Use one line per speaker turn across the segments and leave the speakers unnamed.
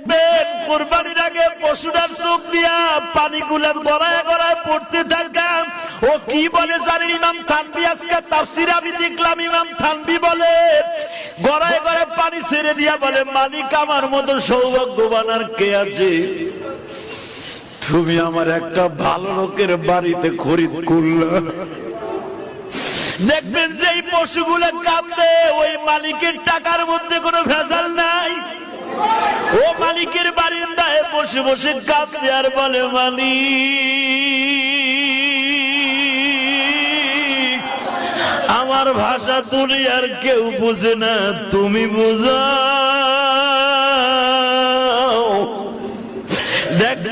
দেখবেন, কোরবানির আগে পশুটার চোখ দিয়া পানি গুলা গড়ায় গড়ায় পড়তে থাকাম ও কি বলে জানি, ইমাম থানবি আজকে তাফসির আমি দেখলাম, ইমাম থানবি বলে, গড়ায় গড়ায় পানি ছেড়ে দিয়া বলে, মালিক আমার মতো সৌভাগ্যবান আর কে আছে? তুমি আমার একটা ভালো লোকের বাড়িতে খরিদ করলা। দেখবেন যে পশুগুলো কাঁদে, ওই মালিকের টাকার মধ্যে কোনো ভেজাল নাই। ও মালিকের বারিন্দায় বসে বসে কাঁদতে আর বলে, মালিক, আমার ভাষা তুলি আর কেউ বুঝে না, তুমি বুঝাও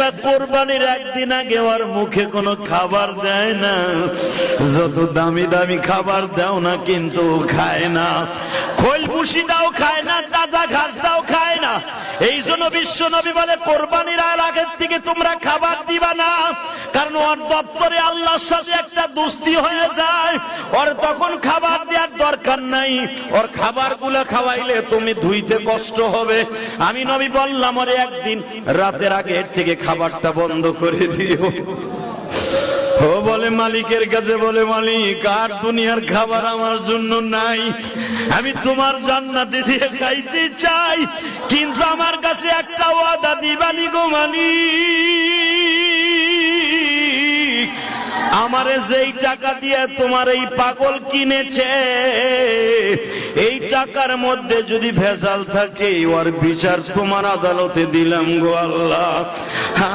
দেখবা কোরবানির একদিন আগে ওর মুখে কোনো খাবার দেয় না। যত দামি দামি খাবার দাও না, কিন্তু খায় না। খোল ভুসি দাও খায় না, তাজা ঘাস দাও খায় না। এই জন্য বিশ্ব নবী বলে, কোরবানির আর আগের থেকে তোমরা খাবার দিবা না। কারণ ওর দপ্তরে আল্লাহর সাথে একটা দুস্তি হয়ে যায়। ওর তখন খাবার দেওয়ার দরকার নাই। ওর খাবারগুলা খাওয়াইলে তুমি ধুইতে কষ্ট হবে। আমি নবী বললাম, ওরে একদিন রাতের আগে থেকে খাবারটা বন্ধ করে দিও। ও বলে, মালিকের কাছে বলে, মালিক, আর দুনিয়ার খাবার আমার জন্য নাই। আমি তোমার জান্নাতে দিয়ে খাইতে চাই, কিন্তু আমার কাছে একটা ওয়াদা দিবানি গো মালিক। আমারে যেই টাকা দিয়ে তোমার এই পাগল কিনেছে, এই টাকার মধ্যে যদি ভেজাল থাকে, ওর বিচার তোমার আদালতে দিলাম গো আল্লাহ।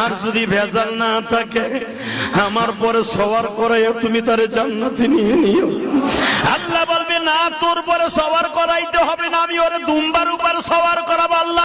আর যদি ভেজাল না থাকে, আমার পরে সবার করাইয়া তুমি তারে জান্নাতে নিয়ে নিও। আল্লাহ বলবে, না, তোর পরে সবার করাইতে হবে না, আমি ওরে দুম্বার উপর সবার করাবো, আল্লাহ